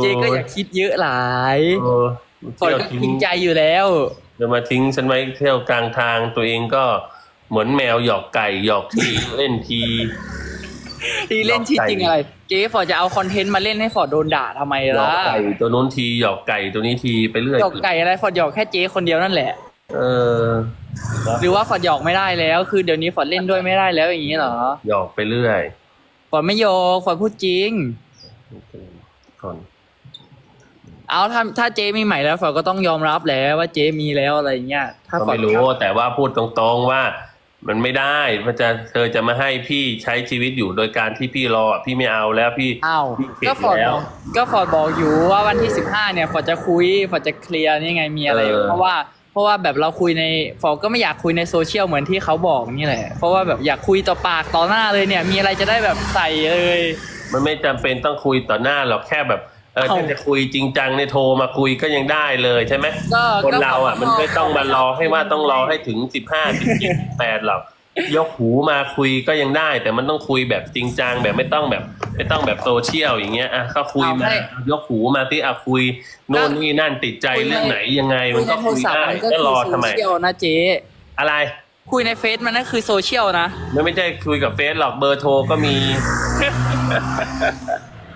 เจ๊ก็อย่าคิดเยอะหลายโอ้ฝนเที่ยวก็ทิ้งจริงใจอยู่แล้วจะมาทิ้งฉันไว้เที่ยวกลางทางตัวเองก็เหมือนแมวหยอกไก่หยอกทีเล่นทีทีเล่นชีจริงอะไรเจ๊ฟอร์ดจะเอาคอนเทนต์มาเล่นให้ฟอร์ดโดนด่าทำไมหยอล่ะกไก่ตัวนู้นทีหยอกไก่ตัวนี้ทีไปเรื่อยหยอกไก่อะไรฟอร์ดหยอกแค่เจ๊คนเดียวนั่นแหละ เออ หรือว่าฟอร์ดหยอกไม่ได้แล้ว คือเดี๋ยวนี้ฟอร์ดเล่นด้วยไม่ได้แล้วอย่างนี้เหรอหยอกไปเรื่อยฟอร์ดไม่หยอกฟอร์ดพูดจริง ก่อน เอาถ้าถ้าเจ๊มีใหม่แล้วฟอร์ดก็ต้องยอมรับแล้วว่าเจ๊มีแล้วอะไรอย่างเงี้ยถ้าก็ฟอร์ไม่ดรู้แต่ว่าพูดตรงๆว่า มันไม่ได้มันจะเธอจะมาให้พี่ใช้ชีวิตอยู่โดยการที่พี่รอพี่ไม่เอาแล้วพี่อ้าวพี่เข็ดก็ฟอร์ดแล้วบอกก็ฟอร์ดบอกอยู่ว่าวันที่สิบห้าเนี่ยฟอร์ดจะคุยฟอร์ดจะเคลียร์นี่ไงมีอะไร เออ เพราะว่าเพราะว่าแบบเราคุยในฟอร์ดก็ไม่อยากคุยในโซเชียลเหมือนที่เขาบอกนี่แหละเพราะว่าแบบอยากคุยต่อปากต่อหน้าเลยเนี่ย มีอะไรจะได้แบบใส่เลย มันไม่จำเป็นต้องคุยต่อหน้าหรอกแค่แบบเออเอ้าถ้าจะคุยจริงจังเนี่ยโทรมาคุยก็ยังได้เลยใช่ไหมก็คนก็เราอะ มันไม่ต้องมารอให้ว่าต้องรอให้ถึงสิบห้าสิบเจ็ดแปดหรอกยกหูมาคุยก็ยังได้ แต่มันต้องคุยแบบจริงจังแบบไม่ต้องแบบ ไม่ต้องแบบโซเชียลอย่างเงี้ยอะก็คุยมายกหูมาที่อะคุยโน่นนี่นั่นติดใจเรื่องไหนยังไงคุมัยนในก็โทคุรยศัพท์ได้มันก็ก็คือรอโซทำไมเชียลนะเจ๊อะไร คุยในเฟซมันนั่นคือโซเชียลนะ มันไม่ใช่คุยกับเฟซหรอกเบอร์โทรก็มี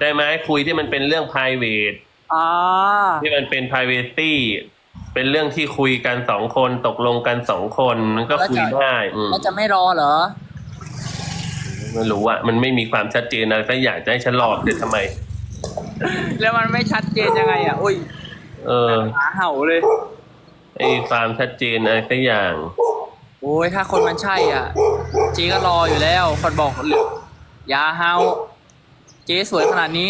ได้ไหมคุยที่มันเป็นเรื่อง p r i v a t อ่าที่มันเป็น privacy เป็นเรื่องที่คุยกันสองคนตกลงกันสองคนมันก็คุยได้อืมแล้วจะไม่รอเหรอ ไม่รู้อะมันไม่มีความชัดเจนอะไรสักอย่างจะให้ฉันรอเด็ดทำไม แล้วมันไม่ชัดเจนยังไงอะอุ้ยเออหมาเห่าเลยไอ้ความชัดเจนอะไรสักอย่าง โอ้ยถ้าคนมันใช่อะ เจ๊ก็รออยู่แล้วคนบอกเลยอย่าเฮาเจ๊สวยขนาดนี้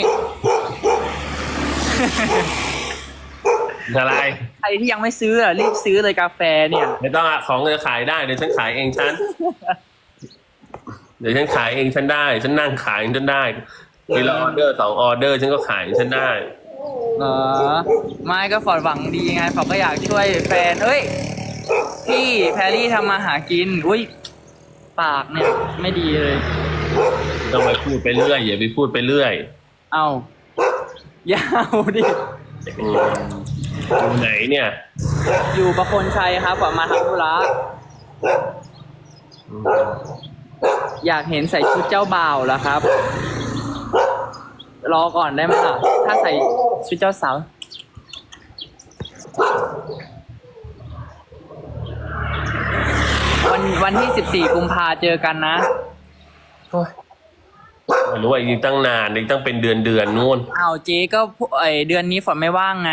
อะไร ใครที่ยังไม่ซื้ออะรีบซื้อเลยกาแฟเนี่ย ไม่ต้องอะของจะขายได้เดี๋ยวฉันขายเองฉัน เดี๋ยวฉันขายเองฉันได้ ฉันนั่งขายเองฉันได้ทีละออเดอร์สองออเดอร์ฉันก็ขายฉันได้เออไม่ก็ฟอร์ดหวังดีไงฟอร์ดก็อยากช่วยแฟนเอ้ย พี่ แพรรี่ทำมาหากิน อุ้ย ปากเนี่ย ไม่ดีเลย ต้องไปพูดไปเรื่อยอย่าไปพูดไปเรื่อยเอายาวดิ อืมอยู่ไหนเนี่ยอยู่ประคนชัยครับฟอร์ดมาทำธุระอืมอยากเห็นใส่ชุดเจ้าบ่าวแล้วครับ รอก่อนได้ไหมล่ะ ถ้าใส่ชุดเจ้าสาว วันวันที่สิบสี่กุมภาเจอกันนะไม่รู้ว่าอีกตั้งนานอีกตั้งเป็นเดือนเดือนนู่นอ้าวเจ๊ก็พูไอเดือนนี้ฝนไม่ว่างไง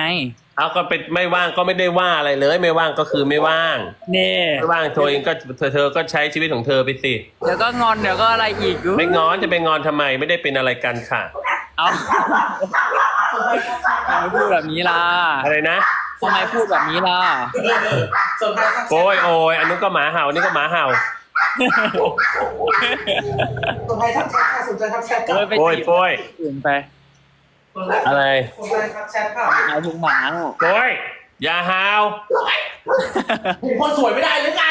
เอาก็เป็นไม่ว่างก็ไม่ได้ว่าอะไรเลย ไม่ว่างก็คือไม่ว่างเน่ไม่ว่างเธอเองก็เธอเธอก็ใช้ชีวิตของเธอไปสิเดี๋ยวก็งอนเดี๋ยวก็อะไรอีกไม่งอนจะไปงอนทำไมไม่ได้เป็นอะไรกันค่ะ เอาทำไมพูดแบบนี้ล่ะอะไรนะทำไมพูดแบบนี้ล่ะโอ้ยโอ้ยอันนู้นก็หมาเห่าอันนี่ก็หมาเห่าสนใจทักแชทค่ะสนใจทักแชทเอค่ะอไปโอ้ยจีบโอ้ยอื่นไปอะไรสนใจทักแชทค่ะหมายถึงหมาโอ้ยอย่าเห่าเห็นคนสวยไม่ได้หรือไง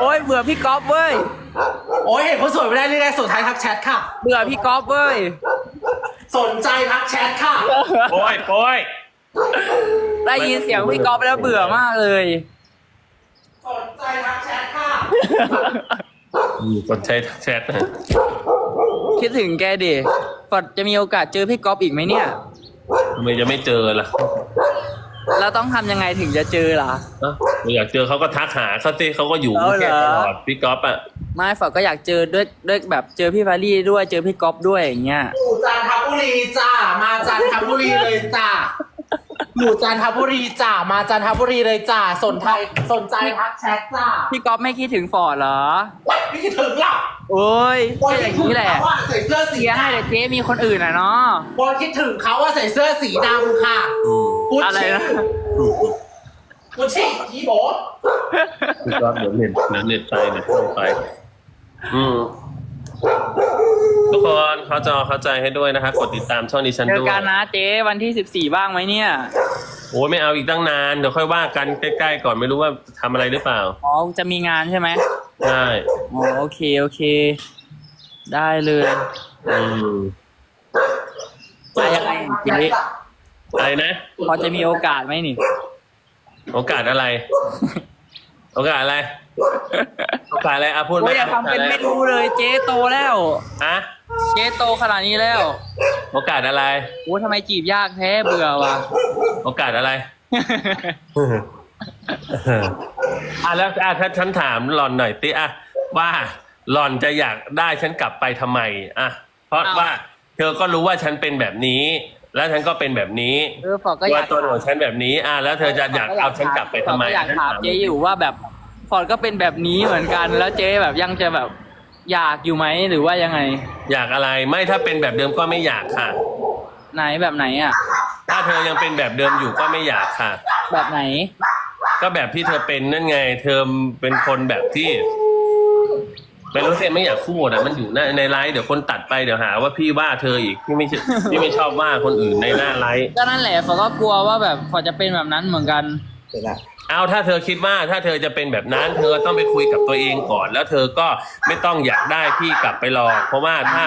โอ้ยเบื่อพี่ก๊อฟเว้ย โอ้ยเห็นคนสวยไม่ได้หรือไงสนใจทักแชทค่ะ เบื่อพี่ก๊อฟเว้ย สนใจทักแชทค่ะ โอ้ยโอ้ย ได้ยินเสียงพี่ก๊อฟแล้วเบื่อมากเลย สนใจทักแชทค่ะอืมกดใช้แชทนะคิดถึงแกดิฟอดจะมีโอกาสเจอพี่ก๊อฟอีกไหมเนี่ย ทำไมจะไม่เจอล่ะแล้วต้องทำยังไงถึงจะเจอล่ะ เอ้าอยากเจอเขาก็ทักหาเขาสิเขาก็อยู่กรุงเทพตลอดพี่ก๊อฟอะไม่ฟอดก็อยากเจอด้วยด้วยแบบเจอพี่ฟารี่ด้วยเจอพี่ก๊อฟด้วยอย่างเงี้ย อยู่จันทบุรีจ้า มาจันทบุรีเลยจ้า อยู่จันทบุรีจ้ามาจันทบุรีเลยจ้าสนใจสนใจทักแชทจ้าพี่ก๊อฟไม่คิดถึงฟอร์ดเหรอ ไม่คิดถึงหรอกโอ้ยก็อย่างนี้แหละว่าใส่เสื้อสีเสียให้แต่เจ๊มีคนอื่นอะเนาะบอลคิดถึงเขาว่าใส่เสื้อสีดำค่ะอืมกุชอะไรชี่นะกุชชี่ทีโบพี่ก๊อฟเดี๋ยวเน็ตเดี๋ยวเน็ตไปเน็ตไป อืม ทุกคนเขาจอเข้าใจให้ด้วยนะคะ กดติดตามช่องดิฉันเจอด้วย กันนะเจ๊วันที่สิบสี่บ้างไหมเนี่ย โอ้ยไม่เอาอีกตั้งนาน เดี๋ยวค่อยว่ากันใกล้ๆก่อนไม่รู้ว่าทำอะไรหรือเปล่าอ๋อ จะมีงานใช่ไหมใช่อ๋อโอเค โอเค ได้เลยอืมมายังไงเจ๊อะไรนะ พอจะมีโอกาสไหมนี่ โอกาสอะไร โอกาสอะไร โอกาสอะไรอะพูดโอ้ยอย่าโกทำสเป็นอะไรไม่รู้เลยเจ๊โตแล้ว ฮะ เจ๊โตขนาดนี้แล้ว โอกาสอะไร โอ้ยทำไมจีบยากแท้เบื่อว่ะ โอกาสอะไร อะแล้วอะถ้าฉันถามหล่อนหน่อยติอะว่าหล่อนจะอยากได้ฉันกลับไปทำไมอะเพราะอ้าว ว่า เธอก็รู้ว่าฉันเป็นแบบนี้ แล้วฉันก็เป็นแบบนี้เออฟอร์ดก็อว่ายากตัวของฉันแบบนี้ อะแล้วเธอจะอยากเอาฉันกลับไปทำไมฟอร์ดก็อยากถามเจ๊อยู่ว่าแบบฟอร์ดก็เป็นแบบนี้เหมือนกัน แล้วเจ๊แบบยังจะแบบ อยากอยู่ไหมหรือว่ายังไง อยากอะไรไม่ถ้าเป็นแบบเดิมก็ไม่อยากค่ะ ไหนแบบไหนอะ ถ้าเธอยังเป็นแบบเดิมอยู่ก็ไม่อยากค่ะ แบบไหน ก็แบบที่เธอเป็นนั่นไง เธอเป็นคนแบบที่ไม่รู้สิไม่อยากพูดอะมันอยู่ในในไลฟ์เดี๋ยวคนตัดไปเดี๋ยวหา ว่าพี่ว่าเธออีกพี่ไม่พี่ไม่ชอบว่าคนอื่นในหน้าไลฟ์ก็นั่นแหละฟอร์ดก็กลัวว่าแบบฟอร์ดจะเป็นแบบนั้นเหมือนกัน เสร็จแล้วเอาถ้าเธอคิดว่าถ้าเธอจะเป็นแบบนั้น เธอต้องไปคุยกับตัวเองก่อน แล้วเธอก็ไม่ต้องอยากได้พี่กลับไปหรอกเพราะว่าถ้า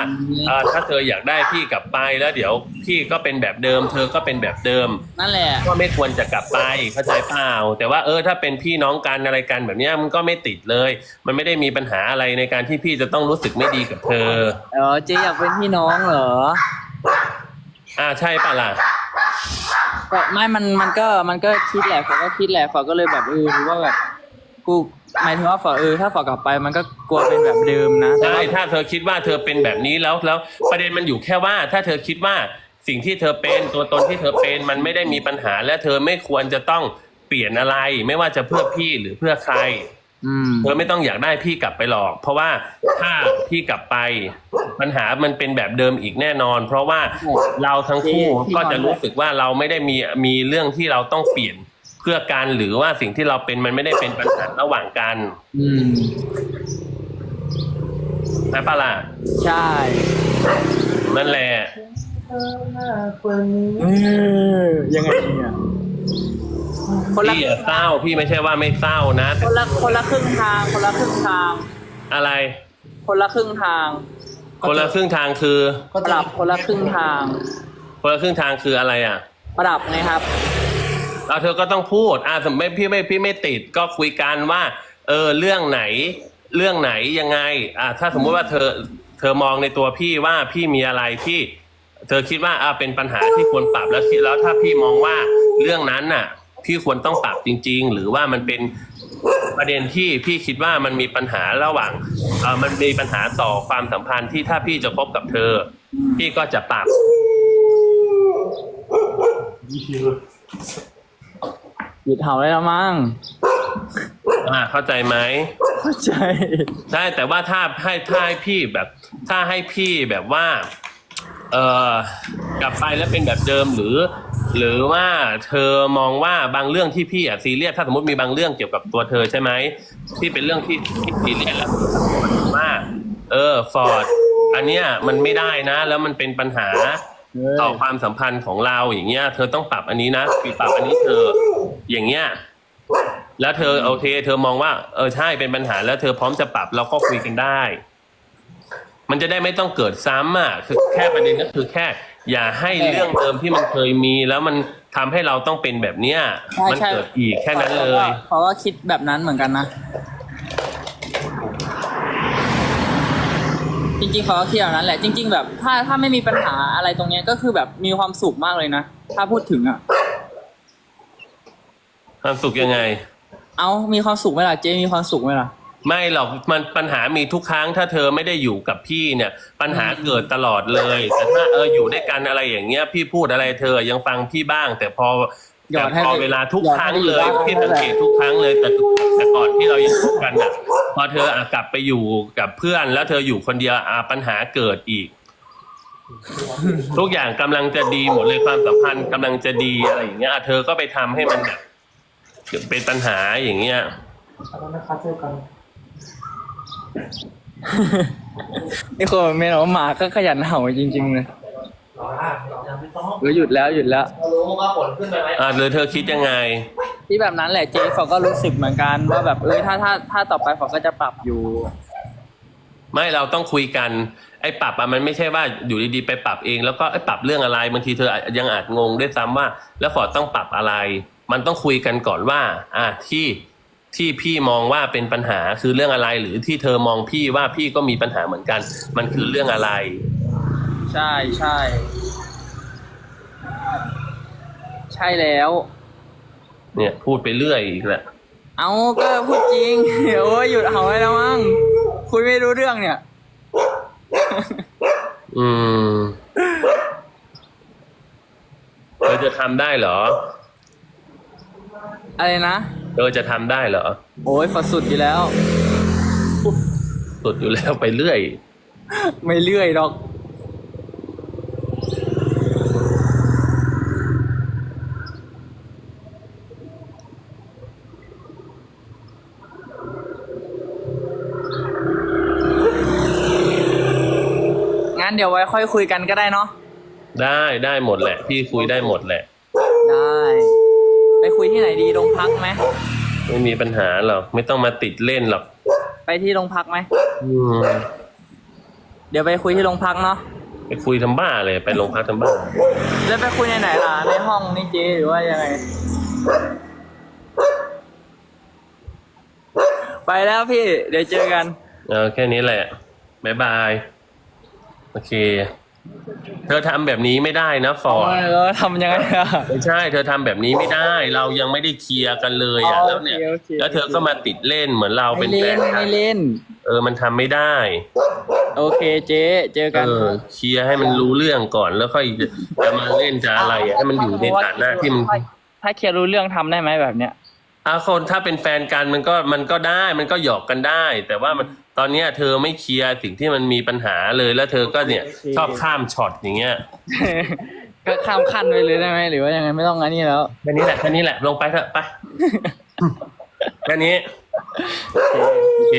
เอ่อถ้าเธออยากได้พี่กลับไปแล้วเดี๋ยวพี่ก็เป็นแบบเดิม เธอก็เป็นแบบเดิม นั่นแหละ ก็ไม่ควรจะกลับไปเข้าใจเปล่า แต่ว่าเออถ้าเป็นพี่น้องกันอะไรกันแบบเนี้ยมันก็ไม่ติดเลย มันไม่ได้มีปัญหาอะไรในการที่พี่จะต้องรู้สึกไม่ดีกับเธอ เออเจ๊อยากเป็นพี่น้องเหรอ อ่าใช่ปะล่ะ ก็ไม่มันมันก็มันก็คิดแหละฟอก็คิดแหละฟอก็เลยแบบเออรู้ว่าแบบกูหมายถึงว่าฟอเออถ้าฟอกลับไปมันก็กลัวเป็นแบบเดิมนะแต่ใช่ว่าถ้าเธอคิดว่าเธอเป็นแบบนี้แล้วแล้วประเด็นมันอยู่แค่ว่า ถ้าเธอคิดว่าสิ่งที่เธอเป็นตัวตนที่เธอเป็นมันไม่ได้มีปัญหา และเธอไม่ควรจะต้องเปลี่ยนอะไร ไม่ว่าจะเพื่อพี่หรือเพื่อใคร เธอไม่ต้องอยากได้พี่กลับไปหรอก เพราะว่าถ้าพี่กลับไป ปัญหามันเป็นแบบเดิมอีกแน่นอน เพราะว่าเราทั้งคู่ก็จะรู้สึกว่าเราไม่ได้มีมีเรื่องที่เราต้องเปลี่ยนเพื่อกันหรือว่าสิ่งที่เราเป็นมันไม่ได้เป็นปัญหาระหว่างกันอืมนะปะล่ะใช่นั่นแหละเออยังไงเนี่ย คนละพี่อะเศร้าพี่ไม่ใช่ว่าไม่เศร้านะแต่คนละคนละครึ่งทาง คนละครึ่งทาง อะไร คนละครึ่งทาง คนละครึ่งทางคือก็ปจะรับคนละครึ่งทาง คนละครึ่งทางคืออะไรอะ ปรับไงครับเราเธอก็ต้องพูดอ่าสมมติพี่ไม่พี่ไม่ติดก็คุยกันว่า เออเรื่องไหน เรื่องไหนยังไง อ่าถ้าสมมุติว่าเธอ เธอมองในตัวพี่ว่าพี่มีอะไรที่ เธอคิดว่าอ่าเป็นปัญหาที่ควรปรับแล้วคิดแล้วถ้าพี่มองว่าเรื่องนั้นน่ะ พี่ควรต้องปรับจริง ๆ หรือว่ามันเป็นประเด็นที่พี่คิดว่ามันมีปัญหาระหว่างเออมันมีปัญหาต่อความสัมพันธ์ที่ถ้าพี่จะคบกับเธอ พี่ก็จะปรับ หยุดเห่าได้แล้วมั้งอ่าเข้าใจไหมเข้าใจ ใช่แต่ว่าถ้าให้ถ้าให้พี่แบบ ถ้าให้พี่แบบว่า เออกลับไปแล้วเป็นแบบเดิมหรือ หรือว่าเธอมองว่าบางเรื่องที่พี่อะซีเรียสถ้าสมมติมีบางเรื่องเกี่ยวกับตัวเธอใช่ไหมที่เป็นเรื่องที่ที่ซีเรียสแล้วว่าเออฟอร์ดอันเนี้ยมันไม่ได้นะ แล้วมันเป็นปัญหาต่อความสัมพันธ์ของเราอย่างเงี้ย เธอต้องปรับอันนี้นะปรับอันนี้เธออย่างเงี้ยแล้วเธอโอเค เธอมองว่า เออใช่เป็นปัญหาแล้วเธอพร้อมจะปรับเราก็คุยกันได้ มันจะได้ไม่ต้องเกิดซ้ำอะคือแค่ประเด็นก็คือแค่ อย่าให้เรื่องเดิมที่มันเคยมี แล้วมันทำให้เราต้องเป็นแบบเนี้ยใช่มันใช่ เกิดอีกแค่นั้นเลย เขาก็คิดแบบนั้นเหมือนกันนะ จริงๆเขาก็คิดแบบนั้นแหละ จริง ๆ แบบถ้าถ้าไม่มีปัญหาอะไรตรงเนี้ยก็คือแบบมีความสุขมากเลยนะ ถ้าพูดถึงอะ ความสุขยังไง เอามีความสุขไหมล่ะเจ๊มีความสุขไหมล่ะ ไม่หรอกมันปัญหามีทุกครั้งถ้าเธอไม่ได้อยู่กับพี่เนี่ย ปัญหาเกิดตลอดเลย แต่ถ้าเอออยู่ด้วยกันอะไรอย่างเงี้ย พี่พูดอะไรเธอยังฟังพี่บ้าง แต่พอหยอแต่ดให้พอไปเวลาทุกหยอดครั้งให้เลยบ้างพี่สังเกตทุกครั้งเลยแต่แต่ก่อนที่เรายังคบกันอะพอเธออะกลับไปอยู่กับเพื่อน แล้วเธออยู่คนเดียวอะปัญหาเกิดอีก ทุกอย่างกำลังจะดีหมดเลยความสัมพันธ์กำลังจะดีอะไรอย่างเงี้ยอะเธอก็ไปทำให้มันแบบเป็นปัญหาอย่างเงี้ย ขอโทษนะคะเจอกัน นี่คนเมนบอกว่าหมาก็ขยันเห่าจริงๆเลยรอได้ยังไม่ต้องเออหยุดแล้วหยุดแล้วเรารู้ว่าผลขึ้นไปไหมอะหรือเธอคิดยังไง ที่แบบนั้นแหละเจ๊ฟอก็รู้สึกเหมือนกันว่าแบบเออถ้าถ้าถ้าต่อไปฟอก็จะปรับอยู่ ไม่เราต้องคุยกันอ้ปรับอะมันไม่ใช่ว่าอยู่ดีๆไปปรับเอง แล้วก็ไอ้ปรับเรื่องอะไรบางทีเธอยังอาจงงด้วยซ้ำว่า แล้วฟอร์ดต้องปรับอะไร มันต้องคุยกันก่อนว่า อะที่ ที่พี่มองว่าเป็นปัญหาคือเรื่องอะไร หรือที่เธอมองพี่ว่าพี่ก็มีปัญหาเหมือนกัน มันคือเรื่องอะไร ใช่ใช่ ใช่แล้ว เนี่ย พูดไปเรื่อยอีกแหละเอาก็พูดจริงโอ้ยหยุดเอาไว้แล้วมั้งคุยไม่รู้เรื่องเนี่ย อืมเธอจะทำได้เหรอ อะไรนะ เธอจะทำได้เหรอ โอ้ยฝดสุดอยู่แล้ว สุดอยู่แล้วไปเรื่อย ไม่เลื่อยหรอก งั้นเดี๋ยวไว้ค่อยคุยกันก็ได้เนาะได้ได้หมดแหละ พี่คุยได้หมดแหละ ได้ ไปคุยที่ไหนดีโรงพักไหมไม่มีปัญหาหรอก ไม่ต้องมาติดเล่นหรอก ไปที่โรงพักไหมอืมเดี๋ยวไปคุยที่โรงพักเนาะไปคุยทำบ้าเลยไปโรงพักทำบ้า แล้วไปคุยในไหนล่ะในห้องนี่เจหรือว่ายังไง ไปแล้วพี่ เดี๋ยวเจอกัน เออแค่นี้แหละบายบาย โอเค เธอทำแบบนี้ไม่ได้นะฟอร์ดเออทำยังไงอะไม่ใช่ เธอทำแบบนี้ไม่ได้ เรายังไม่ได้เคลียร์กันเลยอะอ๋อแล้วเนี่ย โอเคโอเคแล้วเธอก็มาติดเล่นเหมือนเราเป็นไม่แฟเล่นนกัไม่นเล่น เออมันทำไม่ได้ โอเคเจ๊เจอเอกันอเคลียร์ให้มันรู้เรื่องก่อนแล้วค่อยจะมาเล่นจะอะไรอะให้มันอยู่ในฐานะที่มัน ถ้าเคลียร์รู้เรื่องทำได้ไหมแบบเนี้ย อาคนถ้าเป็นแฟนกันมันก็มันก็ได้มันก็หยอกกันได้ แต่ว่ามัน ตอนเนี้ยเธอไม่เคลียร์สิ่งที่มันมีปัญหาเลยแล้วเธอก็เนี่ยชอบข้ามช็อตอย่างเงี้ยก็ข้ามขั้นไปเลยได้ไหมหรือว่ายังไงไม่ต้องอันนี้แล้วแค่นี้แหละแค่นี้แหละลงไปเถอะไปแค่นี้โอเค